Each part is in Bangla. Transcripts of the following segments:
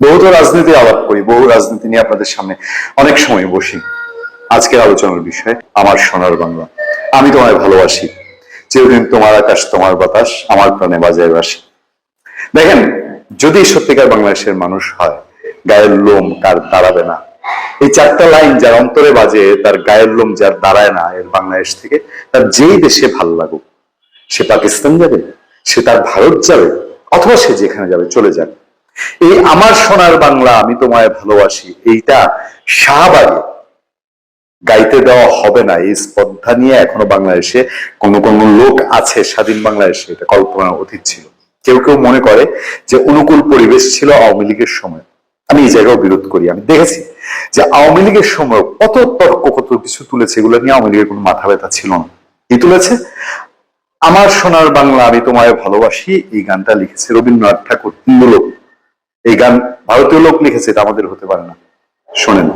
বহু তো রাজনীতি আলাপ করি, বহু রাজনীতি নিয়ে আপনাদের সামনে অনেক সময় বসি। আজকের আলোচনার বিষয়, আমার সোনার বাংলা। আমি তোমায় ভালোবাসি। চিরদিন তোমার আকাশ, তোমার বাতাস, আমার প্রাণে বাজায় বাসি। দেখেন, যদি সত্যিকার বাংলাদেশের মানুষ হয়, গায়ের লোম তার দাঁড়াবে না। এই চারটা লাইন যার অন্তরে বাজে, তার গায়ের লোম যার দাঁড়ায় না, এর বাংলাদেশ থেকে তার যেই দেশে ভালো লাগুক, সে পাকিস্তান যাবে, সে তার ভারত যাবে, অথবা সে যেখানে যাবে, চলে যাবে এই আমার সোনার বাংলা আমি তোমায় ভালোবাসি, এইটা শাহবাগে। গাইতে দেওয়া হবে না, এই স্পর্ধা নিয়ে এখনও বাংলাদেশে কোন কোন লোক আছে, স্বাধীন বাংলাদেশে, এটা কল্পনা অতীত ছিল। কেউ কেউ মনে করে যে অনুকূল পরিবেশ ছিল আওয়ামী লীগের সময়। আমি এই জায়গাও বিরোধ করি, আমি দেখেছি যে আওয়ামী লীগের সময় কত তর্ক কত কিছু তুলেছে, এগুলো নিয়ে আওয়ামী লীগের কোনো মাথা ব্যথা ছিল না। কি তুলেছে? আমার সোনার বাংলা আমি তোমায় ভালোবাসি, এই গানটা লিখেছে রবীন্দ্রনাথ ঠাকুর লোক এই গান ভারতীয় লোক লিখেছে, এটা আমাদের হতে পারে না। শোনেন,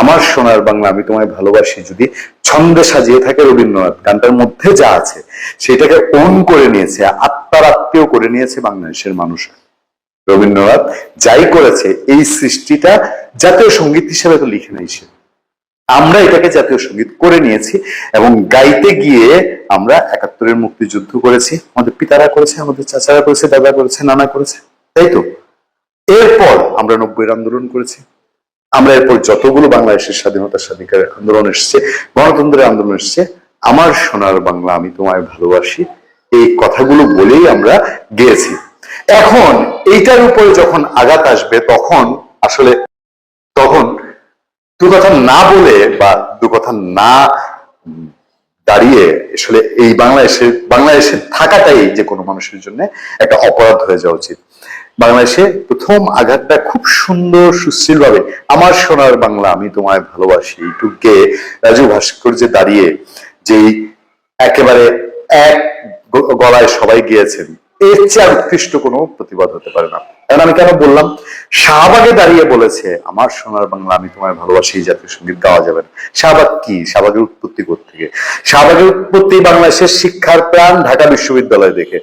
আমার সোনার বাংলা আমি তোমায় ভালোবাসি যদি ছন্দে সাজিয়ে থাকে রবীন্দ্রনাথ, গানটার মধ্যে যা আছে সেটাকে অন করে নিয়েছে আত্মার আত্মীয় করে নিয়েছে বাংলাদেশের মানুষ। রবীন্দ্রনাথ যাই করেছে, এই সৃষ্টিটা জাতীয় সংগীত হিসেবে তো লিখে নাই সে। আমরা এটাকে জাতীয় সংগীত করে নিয়েছি এবং গাইতে গিয়ে আমরা একাত্তরের মুক্তিযুদ্ধ করেছি। আমাদের পিতারা করেছে, আমাদের চাচারা করেছে, দাদা করেছে, নানা করেছে, তাই তো? এরপর আমরা নব্বই আন্দোলন করেছি। আমরা এরপর যতগুলো বাংলাদেশের স্বাধীনতা স্বাধিকার আন্দোলন এসছে, গণতন্ত্রের আন্দোলন এসছে, আমার সোনার বাংলা আমি তোমায় ভালোবাসি, এই কথাগুলো বলেই আমরা গেয়েছি। এখন এইটার উপরে যখন আঘাত আসবে, তখন আসলে তখন দু কথা না বলে বা দু কথা না দাঁড়িয়ে আসলে এই বাংলাদেশের, বাংলাদেশে থাকাটাই যে কোনো মানুষের জন্য একটা অপরাধ হয়ে যাওয়া উচিত। বাংলাদেশে প্রথম আঘাতটা খুব সুন্দর সুশীল ভাবে আমার সোনার বাংলা, আমি তোমায় ভালোবাসি এইটুকে রাজু ভাস্কর্যে দাঁড়িয়ে যেই একেবারে এক গলায় সবাই গিয়েছেন, এর চেয়ে উৎকৃষ্ট কোনো প্রতিবাদ হতে পারে না। কারণ আমি কেন বললাম? শাহবাগে দাঁড়িয়ে বলেছে, আমার সোনার বাংলা, আমি তোমায় ভালোবাসি জাতীয় সংগীত গাওয়া যাবে শাহবাগ কি? শাহবাগের উৎপত্তি থেকে শাহবাগের উৎপত্তি বাংলাদেশের শিক্ষার প্রাণ ঢাকা বিশ্ববিদ্যালয় দেখে।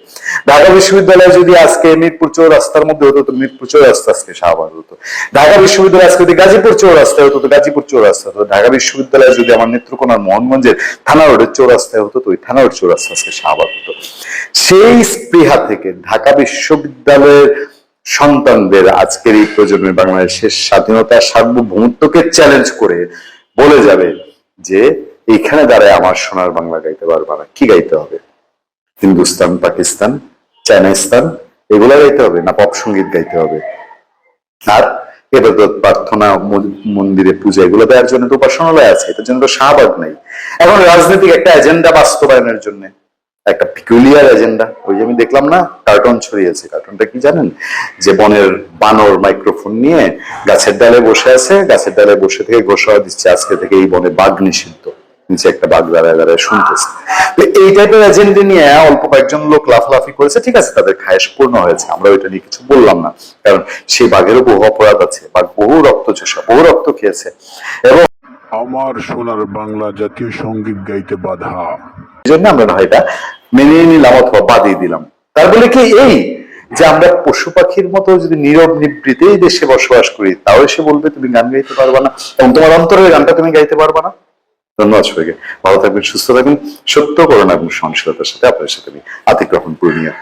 ঢাকা বিশ্ববিদ্যালয় যদি আজকে মিরপুর চৌরাস্তার মধ্যে হতো, তো মিরপুর চৌরাস্তা আজকে শাহবাগ হতো। ঢাকা বিশ্ববিদ্যালয় আজকে যদি গাজীপুর চৌরাস্তায় হতো, তো গাজীপুর চৌরাস্তা হতো। ঢাকা বিশ্ববিদ্যালয় যদি আমার নেত্রকোনার মোহনগঞ্জের থানা রোডের চৌরাস্তায় হতো, তো ওই থানা রোড চৌরাস্তা আজকে শাহবাগ হতো। সেই স্পৃহা থেকে ঢাকা বিশ্ববিদ্যালয়ের সন্তানদের আজকের এই প্রজন্মের বাংলাদেশের স্বাধীনতা সার্বভৌমত্বকে চ্যালেঞ্জ করে বলে যাবে যে এইখানে দাঁড়ায় আমার সোনার বাংলা গাইতে পারবা না। কি গাইতে হবে? হিন্দুস্তান, পাকিস্তান, চাইনিস্তান, এগুলা গাইতে হবে না পপ সংগীত গাইতে হবে? আর এবাদত প্রার্থনা ম- মন্দিরে পূজা, এগুলো দেওয়ার জন্য তো উপাসনালয় আছে, এটার জন্য তো শাহবাগ নাই। এখন রাজনৈতিক একটা এজেন্ডা বাস্তবায়নের জন্য একটা পিকুলিয়ার এজেন্ডা ওই যে আমি দেখলাম না কার্টুন ছড়িয়েছে। কার্টুনটা কি জানেন? যে বনের বানর মাইক্রোফোন নিয়ে গাছের ডালে বসে আছে, গাছের ডালে বসে থেকে ঘোষণা দিচ্ছে, আজকে থেকে এই বনে বাঘ নিষিদ্ধ। নিচে একটা বাঘ দাঁড়ায় দাঁড়ায় শুনতেছে। তো এই টাইপের এজেন্ডা নিয়ে অল্প কয়েকজন লোক লাফালাফি করেছে, ঠিক আছে, তাদের খায়েশ পূর্ণ হয়েছে। আমরা ওইটা নিয়ে কিছু বললাম না, কারণ সেই বাঘেরও বহু অপরাধ আছে, বাঘ বহু রক্ত চোষা, বহু রক্ত খেয়েছে। এবং আমার সোনার বাংলা জাতীয় সংগীত গাইতে বাধা। এই জন্য আমরা না এটা মেনে নিলাম অথবা বাদিয়ে দিলাম। তার বলে কি এই যে আমরা পশু পাখির মতো যদি নীরব নিবৃতে এই দেশে বসবাস করি তাও এসে বলবে, তুমি গান গাইতে পারবা না। এবং তোমার অন্তরের গানটা তুমি গাইতে পারবা না। ধন্যবাদ সবাইকে। ভালো থাকবেন, সুস্থ থাকবেন। সত্য করোনা এবং সহনশীলতার সাথে আপনার সাথে আমি আতিক করে পূর্ণিয়া।